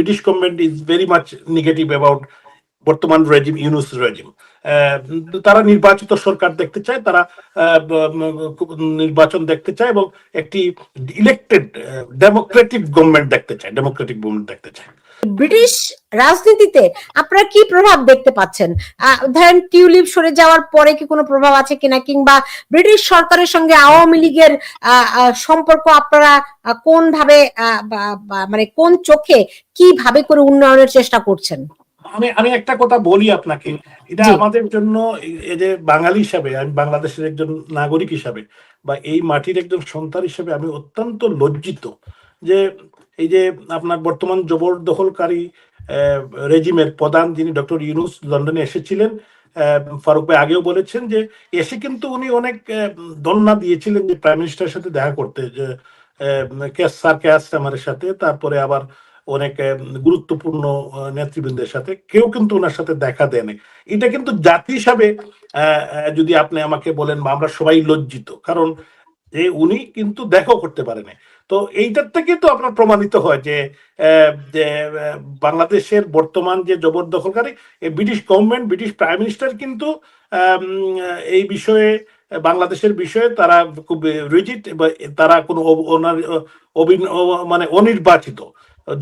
British government is very much negative about বর্তমান regime Yunus regime তারা নির্বাচিত সরকার দেখতে চায়, তারা নির্বাচন দেখতে চায় এবং একটি ইলেক্টেড ডেমোক্রেটিক গভর্নমেন্ট দেখতে চায় ডেমোক্রেটিক গভর্নমেন্ট দেখতে চায়। ব্রিটিশ রাজনীতিতে আপনারা কি প্রভাব দেখতে পাচ্ছেন? ধরেন টিউলিপ সরে যাওয়ার পরে কি কোনো প্রভাব আছে কিনা? কিংবা ব্রিটিশ সরকারের সঙ্গে আওয়ামী লীগের সম্পর্ক আপনারা কোন ভাবে মানে কোন চোখে কীভাবে করে উন্নয়নের চেষ্টা করছেন? আমি আমি একটা কথা বলি আপনাকে। এটা আমাদের জন্য এই- এই যে বাঙালি হিসাবে আমি বাংলাদেশের একজন নাগরিক হিসাবে বা এই মাটির একজন সন্তান হিসাবে আমি অত্যন্ত লজ্জিত যে এই যে আপনার বর্তমান জবরদখলকারী রেজিমের প্রধান যিনি ডক্টর ইউনুস লন্ডনে এসেছিলেন ফারুক ভাই আগেও বলেছেন যে এসে কিন্তু উনি অনেক দন্না দিয়েছিলেন যে প্রাইম মিনিস্টারের সাথে দেখা করতে, যে কেস, স্যার কেয়াস আমার সাথে, তারপরে আবার অনেক গুরুত্বপূর্ণ নেতৃবৃন্দের সাথে, কেউ কিন্তু ওনার সাথে দেখা দেয়নি। এটা কিন্তু জাতি হিসাবে যদি আপনি আমাকে বলেন বা আমরা সবাই লজ্জিত, কারণ যে উনি কিন্তু দেখাও করতে পারেনি। তো এইটার থেকে তো আপনার প্রমাণিত হয় যে বাংলাদেশের বর্তমান যে জবরদখলকারী British government British prime minister কিন্তু এই বিষয়ে, বাংলাদেশের বিষয়ে তারা খুব রিজিট তারা কোনো মানে অনির্বাচিত।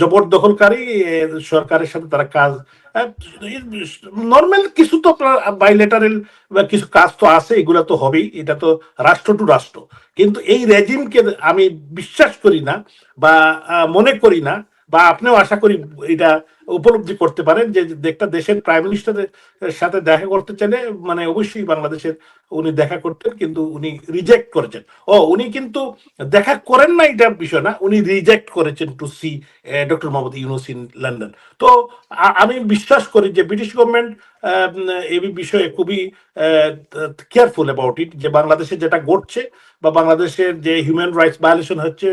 জবরদখলকারী দখলকারী সরকারের সাথে তারা কাজ নর্মাল কিছু তো আপনার বাইলেটারেল কিছু কাজ তো আছে, এগুলো তো হবেই, এটা তো রাষ্ট্র টু রাষ্ট্র। কিন্তু এই রেজিমকে আমি বিশ্বাস করি না বা মনে করি না বা আপনিও আশা করি এটা উপলব্ধি করতে পারেন যে একটা দেশের প্রাইম মিনিস্টারের সাথে দেখা করতে চাইলে মানে অবশ্যই বাংলাদেশের উনি দেখা করতেন, কিন্তু উনি রিজেক্ট করেছেন। ও, উনি কিন্তু দেখা করেন না এটা বিষয় না, উনি রিজেক্ট করেছেন to see doctor Mohammad Yunus in London তো আমি বিশ্বাস করি যে ব্রিটিশ গভর্নমেন্ট এই বিষয়ে খুবই কেয়ারফুল অ্যাবাউট ইট যে বাংলাদেশে যেটা ঘটছে বা বাংলাদেশের যে হিউম্যান রাইটস ভায়োলেশন হচ্ছে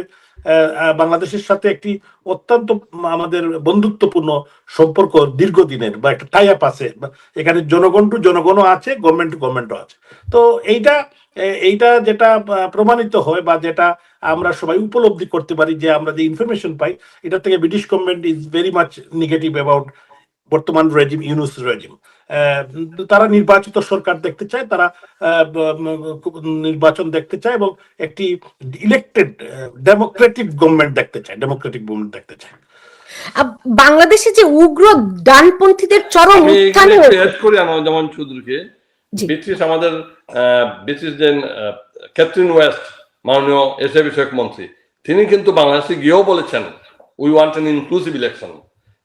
বাংলাদেশের সাথে একটি অত্যন্ত আমাদের বন্ধুত্বপূর্ণ সম্পর্ক দীর্ঘদিনের বা একটা টাই আপ আছে। এখানে জনগণ টু জনগণও আছে গভর্নমেন্ট টু গভর্নমেন্টও আছে। তো এইটা এইটা যেটা প্রমাণিত হয় বা যেটা আমরা সবাই উপলব্ধি করতে পারি যে আমরা যে ইনফরমেশন পাই এটা থেকে British government is very much negative about বর্তমান রেজিম ইউনুস রেজিম তারা নির্বাচিত সরকার দেখতে চায় তারা আহ, নির্বাচন দেখতে চায় এবং একটি ইলেক্টেড ডেমোক্রেটিক গভর্নমেন্ট দেখতে চায় ডেমোক্রেটিক গভর্নমেন্ট দেখতে চায়। বাংলাদেশে যে উগ্র ডানপন্থীদের চরম উত্থান করি আমার যেমন চৌধুরীকে। ব্রিটিশ আমাদের আহ, ব্রিটিশ যে আহ, ক্যাথরিন ওয়েস্ট মাননীয় এশিয়া বিষয়ক মন্ত্রী তিনি কিন্তু বাংলাদেশে গিয়েও বলেছেন we want an inclusive election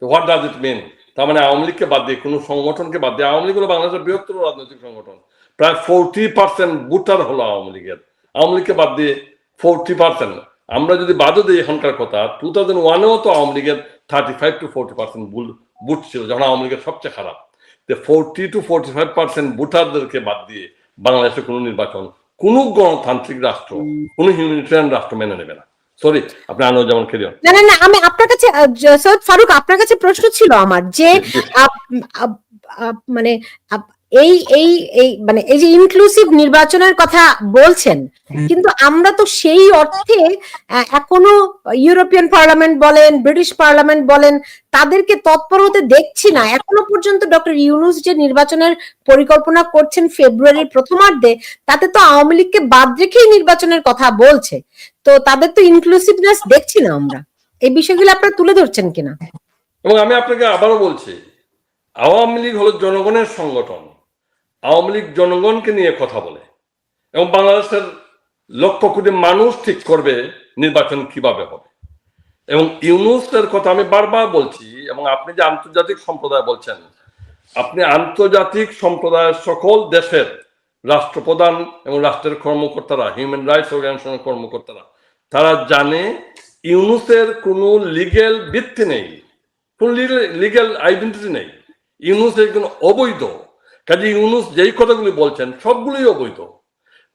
what does it mean তার মানে আওয়ামী লীগকে বাদ দিয়ে কোনো সংগঠনকে বাদ দিয়ে আওয়ামী লীগ হলো বাংলাদেশের বৃহত্তর রাজনৈতিক সংগঠন। প্রায় ফোরটি পার্সেন্ট ভোটার হলো আওয়ামী লীগের। আওয়ামী লীগকে বাদ দিয়ে ফোরটি পার্সেন্ট। আমরা যদি বাদও দিই এখনকার কথা টু থাউজেন্ড ওয়ানেও তো আওয়ামী লীগের thirty five to forty percent vote ছিল যখন আওয়ামী লীগের সবচেয়ে খারাপ। Forty to forty five percent ভোটারদেরকে বাদ দিয়ে বাংলাদেশে কোনো নির্বাচন কোনো গণতান্ত্রিক রাষ্ট্র কোনো হিউম্যানিটেরিয়ান রাষ্ট্র মেনে নেবে না। সরি আপনি না না না আমি আপনার কাছে সৈয়দ ফারুক আপনার কাছে প্রশ্ন ছিল আমার যে মানে এই এই এই মানে এই যে ইনক্লুসিভ নির্বাচনের কথা বলছেন কিন্তু আমরা তো সেই অর্থে এখনও ইউরোপিয়ান পার্লামেন্ট বলেন ব্রিটিশ পার্লামেন্ট বলেন তাদেরকে তৎপর হতে দেখছি না। এখনও পর্যন্ত ডক্টর ইউনুস যে নির্বাচনের পরিকল্পনা করছেন ফেব্রুয়ারির প্রথমার্ধে তাতে তো আওয়ামী লীগকে বাদ রেখেই নির্বাচনের কথা বলছে। তো তাদের তো ইনক্লুসিভনেস দেখছি না আমরা। এই বিষয়গুলো আপনারা তুলে ধরছেন কিনা? এবং আমি আপনাকে আবারও বলছি আওয়ামী লীগ হলো জনগণের সংগঠন। আওয়ামী লীগ জনগণকে নিয়ে কথা বলে এবং বাংলাদেশের লক্ষ কোটি মানুষ ঠিক করবে নির্বাচন কীভাবে হবে। এবং ইউনুসের কথা আমি বারবার বলছি এবং আপনি যে আন্তর্জাতিক সম্প্রদায় বলছেন, আপনি আন্তর্জাতিক সম্প্রদায়ের সকল দেশের রাষ্ট্রপ্রধান এবং রাষ্ট্রের কর্মকর্তারা হিউম্যান রাইটস অর্গানাইজেশনের কর্মকর্তারা, তারা জানে ইউনুসের কোনো লিগেল ভিত্তি নেই, কোন লিগেল আইডেন্টিটি নেই। ইউনুস একজন অবৈধ। কাজে ইউনুস যেই কথাগুলি বলছেন, সবগুলোই অবৈধ।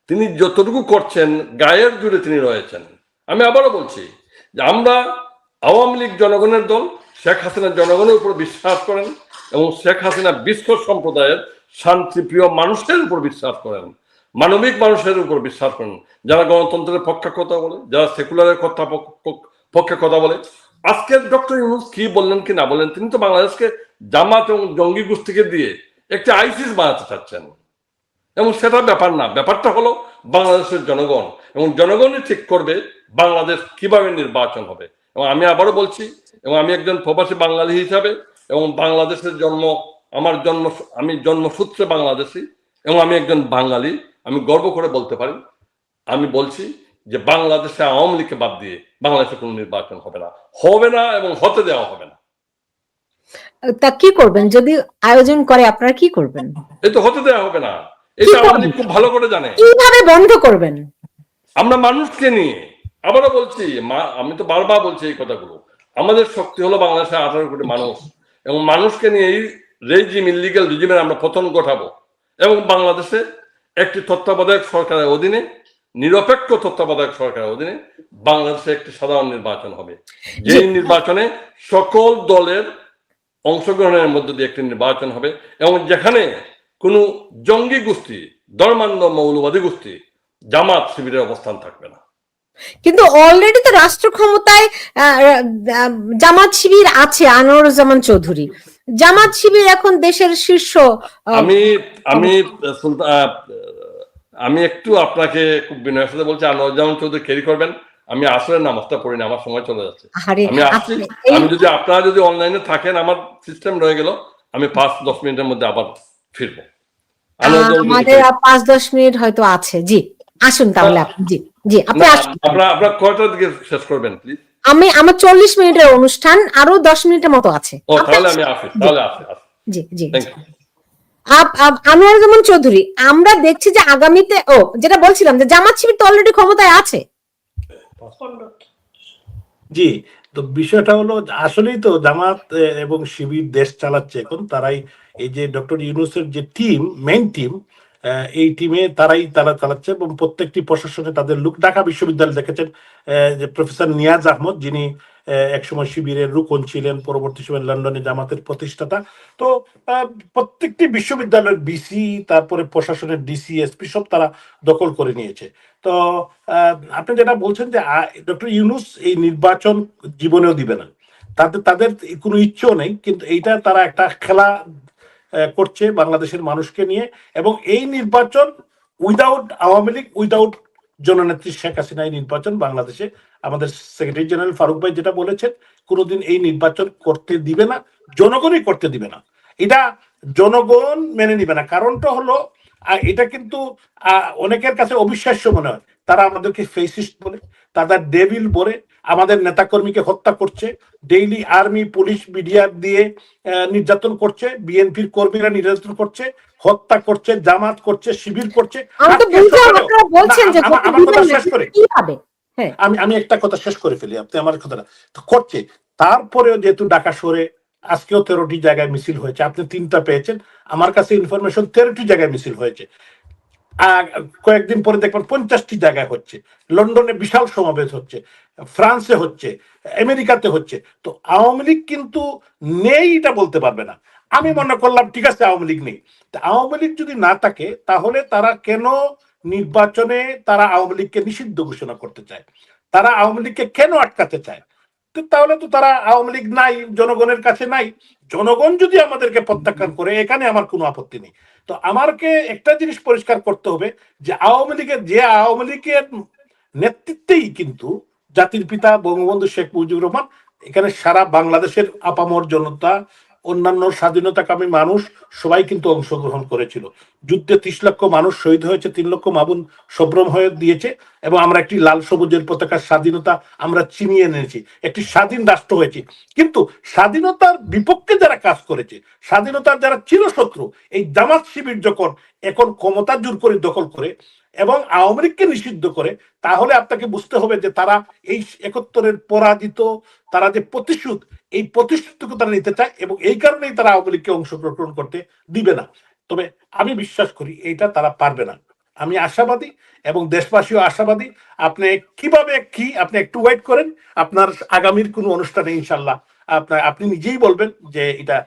তিনি যতটুকু করছেন, গায়ের জুড়ে তিনি রয়েছেন। আমি আবারও বলছি যে আমরা আওয়ামী লীগ জনগণের দল, শেখ হাসিনা জনগণের উপর বিশ্বাস করেন এবং শেখ হাসিনা বিশ্ব সম্প্রদায়ের শান্তিপ্রিয় মানুষের উপর বিশ্বাস করেন, মানবিক মানুষের উপর বিশ্বাস করেন। যারা গণতন্ত্রের পক্ষে কথা বলে, যারা সেকুলারের কথা পক- পক- পক্ষে কথা বলে। আজকের ডক্টর ইউনুস কি বললেন কি না বললেন, তিনি তো বাংলাদেশকে জামাত এবং জঙ্গি গোষ্ঠীকে দিয়ে একটি আইসিস বানাতে চাচ্ছেন। এবং সেটা ব্যাপার না, ব্যাপারটা হলো বাংলাদেশের জনগণ। এবং জনগণই ঠিক করবে বাংলাদেশ কীভাবে নির্বাচন হবে। এবং আমি আবারও বলছি, এবং আমি একজন প্রবাসী বাঙালি হিসাবে, এবং বাংলাদেশের জন্ম, আমার জন্ম, আমি জন্মসূত্রে বাংলাদেশি, এবং আমি একজন বাঙালি, আমি গর্ব করে বলতে পারি, আমি বলছি যে বাংলাদেশে আওয়ামী লীগকে বাদ দিয়ে বাংলাদেশে কোনো নির্বাচন হবে না। হবে না এবং হতে দেওয়া হবে না। তা কি করবেন? যদি আয়োজন করে আপনারা কি করবেন? এই তো হতে দেওয়া হবে না। এটা লীগ খুব ভালো করে জানে কীভাবে বন্ধ করবেন? আমরা মানুষকে নিয়ে আবারও বলছি আমি তো বারবার বলছি এই কথাগুলো। আমাদের শক্তি হলো বাংলাদেশের আঠারো কোটি মানুষ। এবং মানুষকে নিয়ে এই রেজিম ইলিগাল রেজিমের আমরা পতন ঘটাবো। এবং বাংলাদেশে একটি তত্ত্বাবধায়ক সরকারের অধীনে নিরপেক্ষ তত্ত্বাবধায়ক সরকারের অধীনে বাংলাদেশে একটি সাধারণ নির্বাচন হবে। যেই নির্বাচনে সকল দলের অংশগ্রহণের মধ্য দিয়ে একটি নির্বাচন হবে এবং যেখানে কোনো জঙ্গি গোষ্ঠী ধর্মান্ধ মৌলবাদী গোষ্ঠী জামাত শিবিরের অবস্থান থাকবে না। কিন্তু অলরেডি তো রাষ্ট্র ক্ষমতায় জামাত শিবির আছে আনোয়ারুজ্জামান চৌধুরী। জামাত শিবির এখন দেশের শীর্ষ আমি আমি আমি একটু আপনাকে খুব বিনয়ের সাথে বলছি আনোয়ারুজ্জামান চৌধুরী ক্যারি করবেন। আমি আসলে নামাজটা পড়ি না আমার সময় চলে যাচ্ছে। আমি আসছি আমি যদি আপনারা যদি অনলাইনে থাকেন আমার সিস্টেম রয়ে গেল আমি পাঁচ দশ মিনিটের মধ্যে আবার ফিরবো। আমাদের পাঁচ দশ মিনিট হয়তো আছে। জি আসুন তাহলে আপনি। জি জি আপনি না, আসুন। আপনারা আপনারা কয়টার দিকে শেষ করবেন প্লিজ আমি আমার চল্লিশ মিনিটের অনুষ্ঠান আরও দশ মিনিটের মতো আছে। তাহলে আমি আসি তাহলে আসি জি জি আনোয়ারুজ্জামান চৌধুরী আমরা দেখছি যে আগামীতে ও যেটা বলছিলাম যে জামাত শিবির তো অলরেডি ক্ষমতায় আছে। জি, তো বিষয়টা হলো আসলেই তো জামাত এবং শিবির দেশ চালাচ্ছে। এখন তারাই এই যে ডক্টর ইউনুসের যে টিম মেইন টিম এই টিমে তারাই তারা চালাচ্ছে এবং প্রত্যেকটি প্রশাসনে তাদের লোক ঢাকা বিশ্ববিদ্যালয় দেখেছেন যে প্রফেসর নিয়াজ আহমদ, যিনি একসময় শিবিরের রুকন ছিলেন, পরবর্তী সময় লন্ডনে জামাতের প্রতিষ্ঠাতা। তো প্রত্যেকটি বিশ্ববিদ্যালয়ের বিসি তারপরে প্রশাসনের ডিসি এসপি সব তারা দখল করে নিয়েছে। তো আপনি যেটা বলছেন যে ডক্টর ইউনুস এই নির্বাচন জীবনেও দিবে না। তাদের তাদের কোনো ইচ্ছেও নেই, কিন্তু এইটা তারা একটা খেলা করছে বাংলাদেশের মানুষকে নিয়ে। এবং এই নির্বাচন উইদাউট আওয়ামী লীগ, উইদাউট জননেত্রী শেখ হাসিনা এই নির্বাচন বাংলাদেশে আমাদের সেক্রেটারি জেনারেল ফারুক ভাই যেটা বলেছেন কোনোদিন এই নির্বাচন করতে দিবে না জনগণই করতে দিবে না। এটা জনগণ মেনে নিবে না। কারণটা হলো এটা কিন্তু অনেকের কাছে অবিশ্বাস্য মনে হয়। তারা আমাদেরকে ফেসিস্ট বলে তাদের ডেভিল বলে আমাদের নেতাকর্মীকে হত্যা করছে ডেইলি আর্মি পুলিশ মিডিয়া দিয়ে নির্যাতন করছে বিএনপির কর্মীরা নির্যাতন করছে হত্যা করছে জামাত করছে শিবির করছে। আমার- কথা শেষ করে। আমি আমি একটা কথা শেষ করে ফেলি, আপনি আমার কথাটা। করছে তারপরেও যেহেতু ঢাকা শহরে আজকেও তেরোটি জায়গায় মিছিল হয়েছে, আপনি তিনটা পেয়েছেন, আমার কাছে ইনফরমেশন তেরোটি জায়গায় মিছিল হয়েছে। কয়েকদিন পরে দেখবেন পঞ্চাশটি জায়গায় হচ্ছে, লন্ডনে বিশাল সমাবেশ হচ্ছে, ফ্রান্সে হচ্ছে, আমেরিকাতে হচ্ছে। তো আওয়ামী লীগ কিন্তু নেই, এটা বলতে পারবে না। আমি মনে করলাম, ঠিক আছে, আওয়ামী লীগ নেই। আওয়ামী লীগ যদি না থাকে, তাহলে তারা কেন নির্বাচনে তারা আওয়ামী লীগকে নিষিদ্ধ ঘোষণা করতে চায়। তারা আওয়ামী লীগকে কেন আটকাতে চায়? তাহলে তো তারা আওয়ামী লীগ নাই, জনগণের কাছে নাই। জনগণ যদি আমাদেরকে প্রত্যাখ্যান করে, এখানে আমার কোনো আপত্তি নেই। তো আমারকে একটা জিনিস পরিষ্কার করতে হবে যে, আওয়ামী লীগের, যে আওয়ামী লীগের নেতৃত্বেই কিন্তু জাতির পিতা বঙ্গবন্ধু শেখ মুজিবুর রহমান এখানে সারা বাংলাদেশের আপামর জনতা অন্যান্য স্বাধীনতাকামী মানুষ সবাই কিন্তু অংশগ্রহণ করেছিল। যুদ্ধে ত্রিশ লক্ষ মানুষ শহীদ হয়েছে, তিন লক্ষ মাবুন সব্রম হয়ে দিয়েছে এবং আমরা একটি লাল সবুজের পতাকার স্বাধীনতা আমরা চিনিয়ে এনেছি, একটি স্বাধীন রাষ্ট্র হয়েছে। কিন্তু স্বাধীনতার বিপক্ষে যারা কাজ করেছে, স্বাধীনতার যারা চিরশত্রু এই জামাত শিবির যখন এখন ক্ষমতা জোর করে দখল করে এবং আওয়ামী লীগকে নিষিদ্ধ করে, তাহলে আপনাকে বুঝতে হবে যে তারা এই একত্তরের পরাজিত, তারা যে প্রতিশোধ এই প্রতিষ্ঠিতকে তারা নিতে চায় এবং এই কারণেই তারা আওয়ামী লীগকে অংশগ্রহণ করতে দিবে না। তবে আমি বিশ্বাস করি এইটা তারা পারবে না। আমি আশাবাদী এবং দেশবাসীও আশাবাদী। আপনি কীভাবে কি আপনি একটু ওয়েট করেন, আপনার আগামীর কোনো অনুষ্ঠানে ইনশাল্লাহ আপনার, আপনি নিজেই বলবেন যে এটা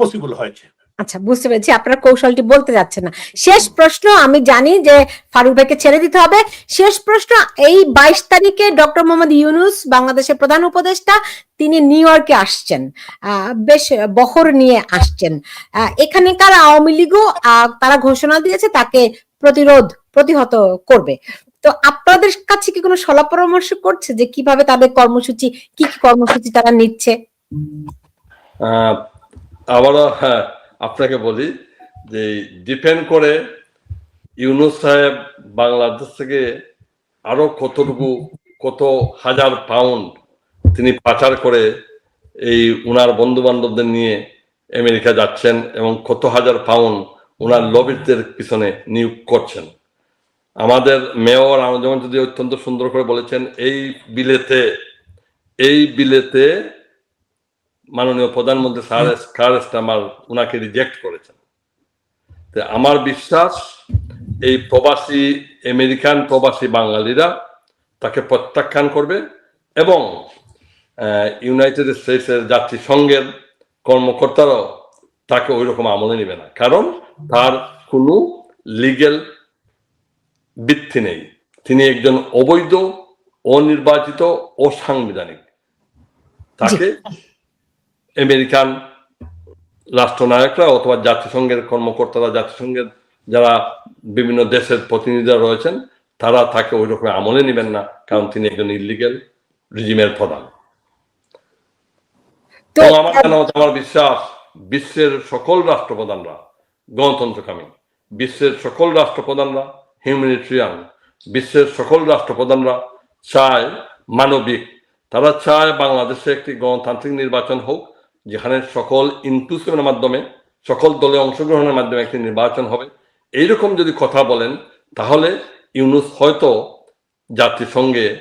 পসিবল হয়েছে। আচ্ছা বুঝতে পেরেছি, আপনার কৌশলটি বলতে যাচ্ছে না। শেষ প্রশ্ন, আমি জানি যে ফারুক ভাইকে ছেড়ে দিতে হবে। শেষ প্রশ্ন, এই বাইশ তারিখে ডক্টর মোহাম্মদ ইউনুস, বাংলাদেশের প্রধান উপদেষ্টা, তিনি নিউ ইয়র্কে আসছেন। বেশ বহর নিয়ে আসছেন। এখানকার আওয়ামী লীগও তারা ঘোষণা দিয়েছে, তাকে প্রতিরোধ প্রতিহত করবে। তো আপনাদের কাছে কি কোনো সলা পরামর্শ করছে যে কীভাবে তাদের কর্মসূচি, কি কি কর্মসূচি তারা নিচ্ছে? আবারও হ্যাঁ আপনাকে বলি যে ডিপেন্ড করে ইউনুস সাহেব বাংলাদেশ থেকে আরও কতটুকু, কত হাজার পাউন্ড তিনি পাচার করে এই উনার বন্ধু বান্ধবদের নিয়ে আমেরিকা যাচ্ছেন এবং কত হাজার পাউন্ড ওনার লবিদের পিছনে নিয়োগ করছেন। আমাদের মেয়র যেমন যদি অত্যন্ত সুন্দর করে বলেছেন, এই বিলেতে এই বিলেতে মাননীয় প্রধানমন্ত্রী স্যার স্টামার ওনাকে রিজেক্ট করেছেন। তো আমার বিশ্বাস এই প্রবাসী আমেরিকান প্রবাসী বাঙালিরা তাকে প্রত্যাখ্যান করবে এবং ইউনাইটেড স্টেটসের জাতিসংঘের কর্মকর্তারাও তাকে ওই রকম আমলে নেবে না। কারণ তার কোনো লিগেল ভিত্তি নেই। তিনি একজন অবৈধ অনির্বাচিত অসাংবিধানিক। তাকে আমেরিকান রাষ্ট্রনায়করা অথবা জাতিসংঘের কর্মকর্তারা জাতিসংঘের যারা বিভিন্ন দেশের প্রতিনিধিরা রয়েছেন তারা তাকে ওই রকম আমলে নেবেন না কারণ তিনি একজন ইলিগেল রিজিমের প্রধান। তো আমার মতে আমার বিশ্বাস বিশ্বের সকল রাষ্ট্রপ্রধানরা গণতন্ত্রকামী বিশ্বের সকল রাষ্ট্রপ্রধানরা হিউম্যানিটেরিয়ান বিশ্বের সকল রাষ্ট্রপ্রধানরা চায় মানবিক তারা চায় বাংলাদেশে একটি গণতান্ত্রিক নির্বাচন হোক যেখানে সকল ইনক্লুসিভের মাধ্যমে, সকল দলে অংশগ্রহণের মাধ্যমে একটি নির্বাচন হবে। এইরকম যদি কথা বলেন, তাহলে ইউনুস হয়তো জাতির সঙ্গে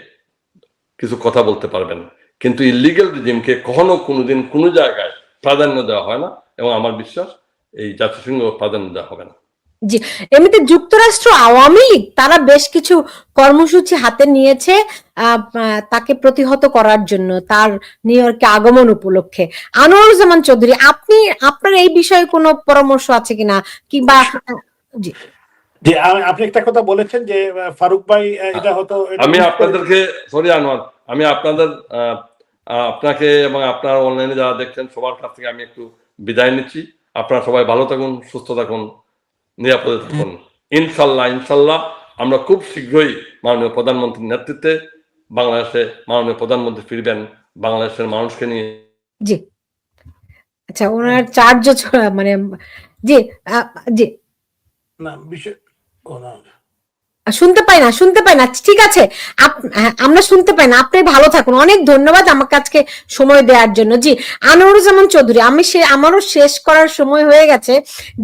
কিছু কথা বলতে পারবেন। কিন্তু ইলিগেল রিজিমকে কখনো কোনোদিন কোনো জায়গায় প্রাধান্য দেওয়া হয় না এবং আমার বিশ্বাস এই জাতিসংঘ প্রাধান্য দেওয়া হবে না। জি এমনিতে যুক্তরাষ্ট্র আওয়ামী লীগ তারা বেশ কিছু কর্মসূচি হাতে নিয়েছে তাকে প্রতিহত করার জন্য তার নিউ ইয়র্কে আগমন উপলক্ষে। আনোয়ারুজ্জামান চৌধুরী আপনি আপনার এই বিষয়ে কোনো পরামর্শ আছে কিনা? কিংবা জি। যে আপনি একটা কথা বলেছেন যে ফারুক ভাই এটা হতো আমি আপনাদেরকে সরি আনোয়ার আমি আপনাদের আপনাকে এবং আপনার অনলাইনে যারা দেখছেন সবার কাছ থেকে আমি একটু বিদায় নিচ্ছি। আপনারা সবাই ভালো থাকুন সুস্থ থাকুন। নিরাপদে থাকুন। ইনশাল্লাহ ইনশাল্লাহ আমরা খুব শীঘ্রই মাননীয় প্রধানমন্ত্রীর নেতৃত্বে বাংলাদেশে মাননীয় প্রধানমন্ত্রী ফিরবেন বাংলাদেশের মানুষকে নিয়ে। জি। আচ্ছা ওনার চার্জ মানে জি জি। না বিষয় ও না। শুনতে পাই না শুনতে পাই না ঠিক আছে। হ্যাঁ, আমরা শুনতে পাই না আপনি ভালো থাকুন। অনেক ধন্যবাদ আমাকে আজকে সময় দেওয়ার জন্য। জি আনোয়ারুজ্জামান চৌধুরী আমি সে আমারও শেষ করার সময় হয়ে গেছে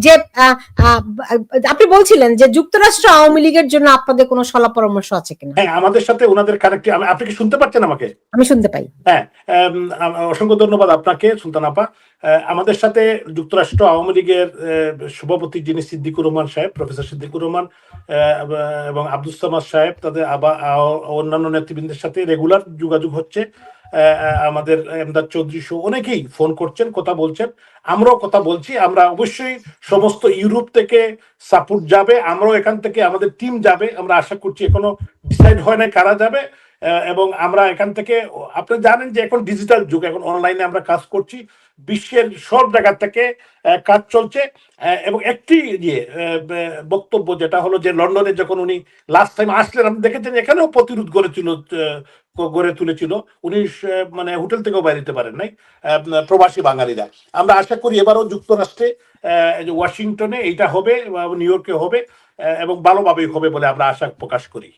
যে আপনি বলছিলেন যে যুক্তরাষ্ট্র আওয়ামী লীগের জন্য আপনাদের কোনো সলা পরামর্শ আছে কিনা? হ্যাঁ আমাদের সাথে ওনাদের কানেক্ট আপনি কি শুনতে পাচ্ছেন আমাকে? আমি শুনতে পাই। হ্যাঁ অসংখ্য ধন্যবাদ আপনাকে সুলতান আপা। আমাদের সাথে যুক্তরাষ্ট্র আওয়ামী লীগের সভাপতি যিনি সিদ্দিকুর রহমান সাহেব, প্রফেসর সিদ্দিকুর রহমান এবং আব্দুল সামাদ সাহেব, তাদের আবার অন্যান্য নেতৃবৃন্দের সাথে রেগুলার যোগাযোগ হচ্ছে। আমাদের এমদাদ চৌধুরী সহ অনেকেই ফোন করছেন, কথা বলছেন। আমরাও কথা বলছি। আমরা অবশ্যই সমস্ত ইউরোপ থেকে সাপোর্ট যাবে। আমরাও এখান থেকে আমাদের টিম যাবে। আমরা আশা করছি এখনও ডিসাইড হয় না কারা যাবে। এবং আমরা এখান থেকে আপনি জানেন যে এখন ডিজিটাল যুগ এখন অনলাইনে আমরা কাজ করছি বিশ্বের সব জায়গা থেকে কাজ চলছে এবং একটি ইয়ে বক্তব্য যেটা হলো যে লন্ডনে যখন উনি লাস্ট টাইম আসলেন আপনি দেখেছেন এখানেও প্রতিরোধ গড়ে ছিল আহ, গড়ে তুলেছিল উনি মানে হোটেল থেকেও বাইরেতে পারেন নাই প্রবাসী বাঙালিরা। আমরা আশা করি এবারও যুক্তরাষ্ট্রে ওয়াশিংটনে এইটা হবে নিউ ইয়র্কে হবে এবং ভালোভাবেই হবে বলে আমরা আশা প্রকাশ করি।